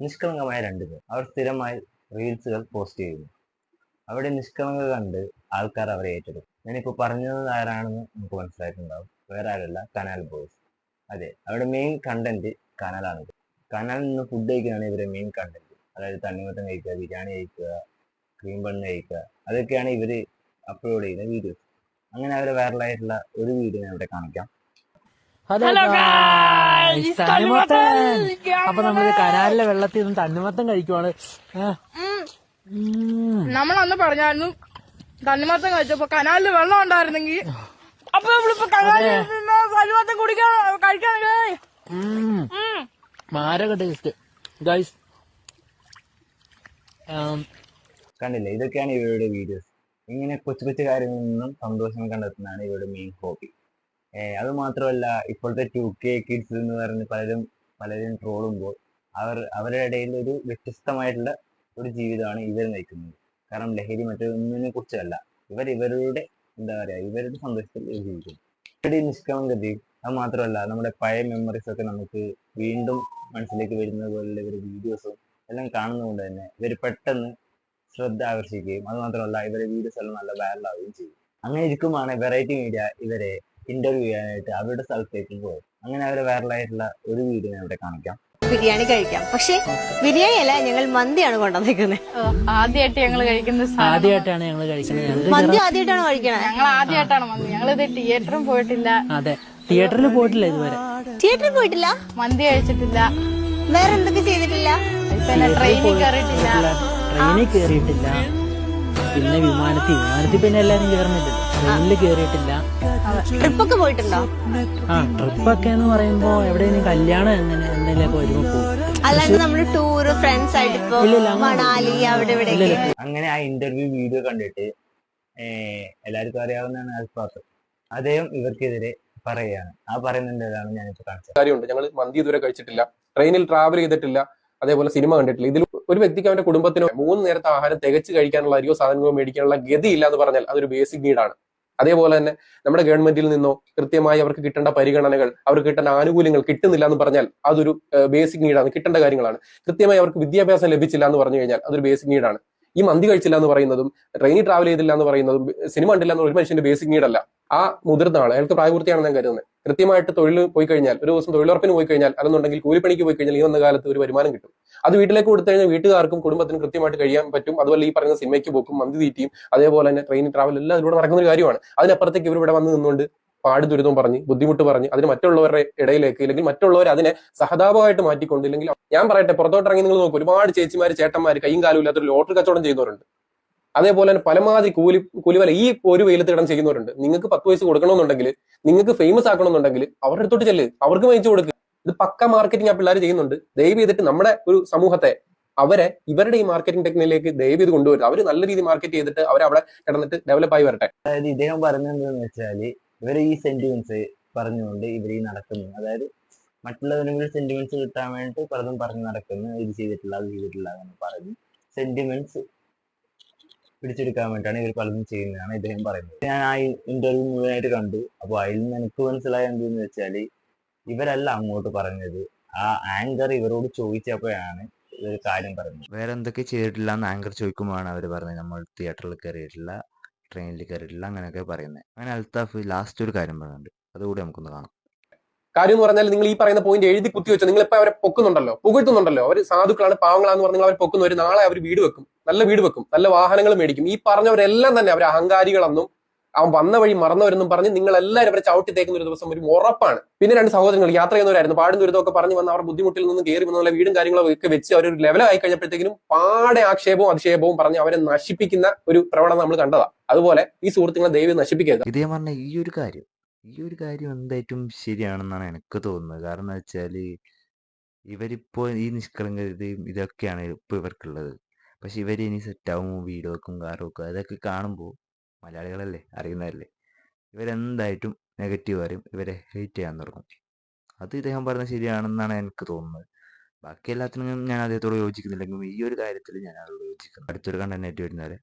നിഷ്കളങ്കമായ രണ്ടുപേർ അവർ സ്ഥിരമായി റീൽസുകൾ പോസ്റ്റ് ചെയ്യുന്നു. അവിടെ നിഷ്കളങ്കത കണ്ട് ആൾക്കാർ അവരെ ഏറ്റെടുക്കും. ഞാനിപ്പോൾ പറഞ്ഞത് ആരാണെന്ന് നമുക്ക് മനസ്സിലായിട്ടുണ്ടാവും. വേറെ ആരല്ല കനാൽ ബോയ്സ്. അതെ അവരുടെ മെയിൻ കണ്ടന്റ് കനാലാണ്. കനാലിൽ നിന്ന് ഫുഡ് കഴിക്കുകയാണ് ഇവരുടെ മെയിൻ കണ്ടന്റ് അതായത് തണ്ണിമത്തം കഴിക്കുക ബിരിയാണി കഴിക്കുക ക്രീം ബണ്ണ് കഴിക്കുക. അതൊക്കെയാണ് ഇവർ അപ്ലോഡ് ചെയ്യുന്ന വീഡിയോസ് അങ്ങനെ അവരെ വൈറലായിട്ടുള്ള ഒരു വീഡിയോ ഞാൻ ഇവിടെ കാണിക്കാം. ഹലോ തണ്ണിമത്തൻ. തണ്ണിമത്തൻ. അപ്പൊ നമ്മൾ കനാലിലെ വെള്ളത്തിൽ നിന്ന് തണ്ണിമത്തൻ കഴിക്കുവാണ്. നമ്മൾ അന്ന് പറഞ്ഞായിരുന്നു തണ്ണിമത്തം കഴിച്ചപ്പോ കനാലിൽ വെള്ളം ഉണ്ടായിരുന്നെങ്കിൽ അപ്പൊ നമ്മളിപ്പോ കനാലിൽ നിന്ന് തണ്ണിമത്തം കുടിക്കാൻ കഴിക്കാനേ ഉം. മാരക ടേസ്റ്റ് ഗൈസ് കണ്ടില്ലേ? ഇതൊക്കെയാണ് ഇവരുടെ വീഡിയോസ് ഇങ്ങനെ കൊച്ചു കൊച്ചു കാര്യങ്ങളിൽ നിന്നും സന്തോഷം കണ്ടെത്തുന്നതാണ് ഇവരുടെ മെയിൻ ഹോബി അത് മാത്രമല്ല ഇപ്പോഴത്തെ ടു കെ കിഡ്സ് എന്ന് പറഞ്ഞ് പലരും പലരും ട്രോളുമ്പോൾ അവർ അവരുടെ ഇടയിൽ ഒരു വ്യത്യസ്തമായിട്ടുള്ള ഒരു ജീവിതമാണ് ഇവർ നയിക്കുന്നത്. കാരണം ലഹരി മറ്റൊന്നിനെ കുറിച്ചല്ല ഇവർ ഇവരുടെ എന്താ പറയാ ഇവരുടെ സന്തോഷത്തിൽ ജീവിക്കുന്നു. ഇവരുടെ നിഷ്കമം ഗതി അത് മാത്രമല്ല നമ്മുടെ പഴയ മെമ്മറീസ് ഒക്കെ നമുക്ക് വീണ്ടും മനസ്സിലേക്ക് വരുന്നത് പോലുള്ള ഇവരുടെ വീഡിയോസും എല്ലാം കാണുന്നതുകൊണ്ട് തന്നെ ഇവർ പെട്ടെന്ന് ശ്രദ്ധ ആകർഷിക്കുകയും അത് മാത്രമല്ല ഇവരെ വീഡിയോസ് എല്ലാം നല്ല വൈറലാവുകയും ചെയ്യും. അങ്ങനെ ഇരിക്കുമാണ് വെറൈറ്റി മീഡിയ ഇവരെ ഇന്റർവ്യൂ ചെയ്യാനായിട്ട് അവരുടെ സ്ഥലത്തേക്ക് പോയത് അങ്ങനെ അവരെ വൈറലായിട്ടുള്ള ഒരു വീഡിയോ ഞാൻ ഇവിടെ കാണിക്കാം. ബിരിയാണി കഴിക്കാം. പക്ഷേ ബിരിയാണി അല്ല ഞങ്ങൾ മന്തിയാണ് കൊണ്ടുവന്നേക്കുന്നത് ആദ്യമായിട്ട് ഞങ്ങൾ കഴിക്കുന്ന സാധനം. ആദ്യമായിട്ടാണ് ഞങ്ങൾ കഴിക്കുന്നത്. മന്തി ആദ്യമായിട്ടാണ് കഴിക്കണത് ഞങ്ങൾ ആദ്യമായിട്ടാണ് മന്തി. ഞങ്ങൾ ഇത് തിയേറ്ററും പോയിട്ടില്ല. അതെ. തിയേറ്ററിൽ പോയിട്ടില്ല ഇതുവരെ. തിയേറ്ററിൽ പോയിട്ടില്ല? മന്തി കഴിച്ചിട്ടില്ല. വേറെ എന്തൊക്കെ ചെയ്തിട്ടില്ല? പിന്നെ ട്രെയിനിൽ കയറിയിട്ടില്ല ട്രെയിനിൽ കയറിയിട്ടില്ല പിന്നെ വിമാനത്തിൽ വിമാനത്തിൽ പിന്നെ എല്ലാരും കേറുന്നില്ലല്ലോ ട്രെയിനിൽ കേറിയിട്ടില്ല. ട്രിപ്പൊക്കെ പോയിട്ടുണ്ടോ? ആ ട്രിപ്പൊക്കെ എന്ന് പറയുമ്പോ എവിടെയെങ്കിലും കല്യാണം എങ്ങനെ എന്തെങ്കിലുമൊക്കെ വരുമ്പോ പോകും അല്ലാണ്ട് നമ്മൾ ടൂറ് ഫ്രണ്ട്സ് ആയിട്ട് ഇപ്പൊ അങ്ങനെ മണാലി അവിടെ ഇവിടെ അങ്ങനെ ആ ഇന്റർവ്യൂ വീഡിയോ കണ്ടിട്ട് എല്ലാവർക്കും അറിയാവുന്നതാണ് അൽഫാസ് അദ്ദേഹം ഇവർക്കെതിരെ പറയുകയാണ്. ആ പറയുന്നതിന്റെതാണ് ഞാനിപ്പോൾ കാണിച്ചത്. കാര്യമുണ്ട്. ഞങ്ങൾ മന്തി ഇതുവരെ കഴിച്ചിട്ടില്ല. ട്രെയിനിൽ ട്രാവൽ ചെയ്തിട്ടില്ല. അതേപോലെ സിനിമ കണ്ടിട്ടില്ല. ഇതിൽ ഒരു വ്യക്തിക്ക് അവന്റെ കുടുംബത്തിനോ മൂന്ന് നേരത്തെ ആഹാരം തികച്ച് കഴിക്കാനുള്ള അരിയോ സാധനങ്ങളോ മേടിക്കാനുള്ള ഗതിയില്ല എന്ന് പറഞ്ഞാൽ അതൊരു ബേസിക് നീഡാണ് അതേപോലെ തന്നെ നമ്മുടെ ഗവൺമെന്റിൽ നിന്നോ കൃത്യമായി അവർക്ക് കിട്ടേണ്ട പരിഗണനകൾ അവർക്ക് കിട്ടേണ്ട ആനുകൂല്യങ്ങൾ കിട്ടുന്നില്ല എന്ന് പറഞ്ഞാൽ അതൊരു ബേസിക് നീഡാണ് കിട്ടേണ്ട കാര്യങ്ങളാണ്. കൃത്യമായി അവർക്ക് വിദ്യാഭ്യാസം ലഭിച്ചില്ല എന്ന് പറഞ്ഞു കഴിഞ്ഞാൽ അതൊരു ബേസിക് നീഡാണ് ഈ മന്തി കഴിച്ചില്ല എന്ന് പറയുന്നതും ട്രെയിനിൽ ട്രാവൽ ചെയ്തില്ല എന്ന് പറയുന്നതും സിനിമ കണ്ടില്ല എന്ന് ഒരു മനുഷ്യന്റെ ബേസിക് നീഡല്ല ആ മുതിർന്ന ആൾ അയാൾക്ക് പ്രായപൂർത്തിയാണ് ഞാൻ കരുതുന്നത്. കൃത്യമായിട്ട് തൊഴിൽ പോയി കഴിഞ്ഞാൽ ഒരു ദിവസം തൊഴിലുറപ്പിന് പോയി കഴിഞ്ഞാൽ അല്ലെന്നുണ്ടെങ്കിൽ കൂലിപ്പണിക്ക് പോയി കഴിഞ്ഞാൽ ഈ വന്ന കാലത്ത് ഒരു വരുമാനം കിട്ടും. അത് വീട്ടിലേക്ക് കൊടുത്തു കഴിഞ്ഞാൽ വീട്ടുകാർക്കും കുടുംബത്തിനും കൃത്യമായിട്ട് കഴിയാൻ പറ്റും. അതുപോലെ ഈ പറയുന്ന സിനിമയ്ക്ക് പോക്കും മന്തി തീറ്റിയും അതേപോലെ തന്നെ ട്രെയിൻ ട്രാവൽ എല്ലാം ഇതിലൂടെ നടക്കുന്ന ഒരു കാര്യമാണ്. അതിനപ്പുറത്തേക്ക് ഇവർ ഇവിടെ വന്ന് നിന്നുകൊണ്ട് പാട് ദുരിതം പറഞ്ഞ് ബുദ്ധിമുട്ട് പറഞ്ഞ് അതിന് മറ്റുള്ളവരുടെ ഇടയിലേക്ക് ഇല്ലെങ്കിൽ മറ്റുള്ളവർ അതിനെ സഹതാപമായിട്ട് മാറ്റിക്കൊണ്ട് ഇല്ലെങ്കിൽ ഞാൻ പറയട്ടെ പുറത്തോട്ട് ഇറങ്ങി നിങ്ങൾ നോക്കും ഒരുപാട് ചേച്ചിമാർ ചേട്ടന്മാർ കൈയും കാലും ഇല്ലാത്തൊരു ലോട്ടറി കച്ചവടം ചെയ്യുന്നവരുണ്ട്. അതേപോലെ തന്നെ പലമാതിരി കൂലി കൂലിവല ഈ ഒരു വെയിലത്ത് ഇടം ചെയ്യുന്നവരുണ്ട്. നിങ്ങൾക്ക് പത്ത് വയസ്സ് കൊടുക്കണമെന്നുണ്ടെങ്കിൽ നിങ്ങൾക്ക് ഫേമസ് ആക്കണമെന്നുണ്ടെങ്കിൽ അവരുടെ അടുത്തോട്ട് ചെല്ല് അവർക്ക് മേടിച്ചു കൊടുക്കുക ഇത് പക്ക മാർക്കറ്റിംഗ് ആ പിള്ളേർ ചെയ്യുന്നുണ്ട്. ദയവ് ചെയ്തിട്ട് നമ്മുടെ ഒരു സമൂഹത്തെ അവരെ ഇവരുടെ ഈ മാർക്കറ്റിംഗ് ടെക്നിക്കിലേക്ക് ദയവ് ചെയ്ത് കൊണ്ടുവരും അവർ നല്ല രീതിയിൽ മാർക്കറ്റ് ചെയ്തിട്ട് അവർ അവിടെ കിടന്നിട്ട് ഡെവലപ്പ് ആയി വരട്ടെ. അതായത് ഇദ്ദേഹം പറഞ്ഞതെന്ന് വെച്ചാൽ ഇവർ ഈ സെന്റിമെന്റ്സ് പറഞ്ഞുകൊണ്ട് ഇവർ ഈ നടക്കുന്നു. അതായത് മറ്റുള്ളവരെങ്കിലും സെന്റിമെന്റ്സ് കിട്ടാൻ വേണ്ടിയിട്ട് പലതും പറഞ്ഞു നടക്കുന്നു. ഇത് ചെയ്തിട്ടില്ല അത് ചെയ്തിട്ടില്ല എന്ന് പറഞ്ഞു സെന്റിമെന്റ്സ് പിടിച്ചെടുക്കാൻ വേണ്ടിയിട്ടാണ് ഇവർ പലതും ചെയ്യുന്നതാണ് ഇദ്ദേഹം പറയുന്നത്. ഞാൻ ആ ഇന്റർവ്യൂ മുഴുവനായിട്ട് കണ്ടു. അപ്പോൾ അതിൽ നിന്ന് എനിക്ക് മനസ്സിലായ എന്തെന്ന് വെച്ചാൽ ഇവരല്ല അങ്ങോട്ട് പറഞ്ഞത്. ആ ആങ്കർ ഇവരോട് ചോദിച്ചപ്പോഴാണ് ഇവർ കാര്യം പറഞ്ഞത്. വേറെ എന്തൊക്കെ ചെയ്തിട്ടില്ല എന്ന് ആങ്കർ ചോദിക്കുമ്പോഴാണ് അവർ പറഞ്ഞത്. നമ്മൾ തിയേറ്ററിൽ കയറിയിട്ടില്ല ട്രെയിനിൽ കയറിയിട്ടില്ല അങ്ങനെയൊക്കെ പറയുന്നത്. അങ്ങനെ അൽത്താഫ് ലാസ്റ്റ് ഒരു കാര്യം പറയുന്നുണ്ട് അതുകൂടി നമുക്കൊന്ന് കാണാം. കാര്യം എന്ന് പറഞ്ഞാൽ നിങ്ങൾ ഈ പറയുന്ന പോയിന്റ് എഴുതി കുത്തി വെച്ചാൽ നിങ്ങൾ ഇപ്പൊ അവരെ പൊക്കുന്നുണ്ടല്ലോ. പുകഴ്ത്തുന്നുണ്ടല്ലോ. അവർ സാധുക്കളാണ് പാവങ്ങളാന്ന് പറഞ്ഞ് നിങ്ങൾ അവരെ പൊക്കുന്നവർ നാളെ അവർ വീട് വെക്കും. നല്ല വീട് വെക്കും. നല്ല വാഹനങ്ങൾ മേടിക്കും. ഈ പറഞ്ഞവരെല്ലാം തന്നെ അവർ അഹങ്കാരികളെന്നും അവൻ വന്ന വഴി മറന്നവരെന്നും പറഞ്ഞ് നിങ്ങൾ എല്ലാവരും അവരെ ചവിട്ടി തേക്കുന്ന ഒരു ദിവസം ഒരു ഉറപ്പാണ്. പിന്നെ രണ്ട് സഹോദരങ്ങൾ യാത്ര ചെയ്യുന്നവരായിരുന്നു. പാടും ദുരിതമൊക്കെ പറഞ്ഞു വന്ന് അവർ ബുദ്ധിമുട്ടിൽ നിന്ന് കയറി വന്നുള്ള വീടും കാര്യങ്ങളും ഒക്കെ വെച്ച് അവർ ഒരു ലെവലായി കഴിഞ്ഞപ്പോഴത്തേക്കും പാടെ ആക്ഷേപവും അധിക്ഷേപവും പറഞ്ഞ് അവരെ നശിപ്പിക്കുന്ന ഒരു പ്രവണത നമ്മൾ കണ്ടതാ. അതുപോലെ ഈ സുഹൃത്തുക്കളെ ദൈവം നശിപ്പിക്കരുത്. ഇതേ പറഞ്ഞ ഈ ഒരു കാര്യം ഈ ഒരു കാര്യം എന്തായിട്ടും ശരിയാണെന്നാണ് എനിക്ക് തോന്നുന്നത്. കാരണം എന്താ വെച്ചാൽ ഇവരിപ്പോൾ ഈ നിഷ്കളങ്കതയും ഇതൊക്കെയാണ് ഇപ്പൊ ഇവർക്കുള്ളത്. പക്ഷെ ഇവർ ഇനി സെറ്റാവും വീട് വെക്കും കാറും വെക്കും അതൊക്കെ കാണുമ്പോൾ മലയാളികളല്ലേ അറിയുന്നതല്ലേ ഇവരെന്തായിട്ടും നെഗറ്റീവ് പറയും ഇവരെ ഹെയ്റ്റ് ചെയ്യാൻ തുടങ്ങും. അത് ഇദ്ദേഹം പറഞ്ഞത് ശരിയാണെന്നാണ് എനിക്ക് തോന്നുന്നത്. ബാക്കി എല്ലാത്തിനും ഞാൻ അദ്ദേഹത്തോട് യോജിക്കുന്നില്ലെങ്കിലും ഈ ഒരു കാര്യത്തിൽ ഞാൻ അതോട് യോജിക്കുന്നു. അടുത്തൊരു കണ്ടന്റായിട്ട് വരുന്നവരെ.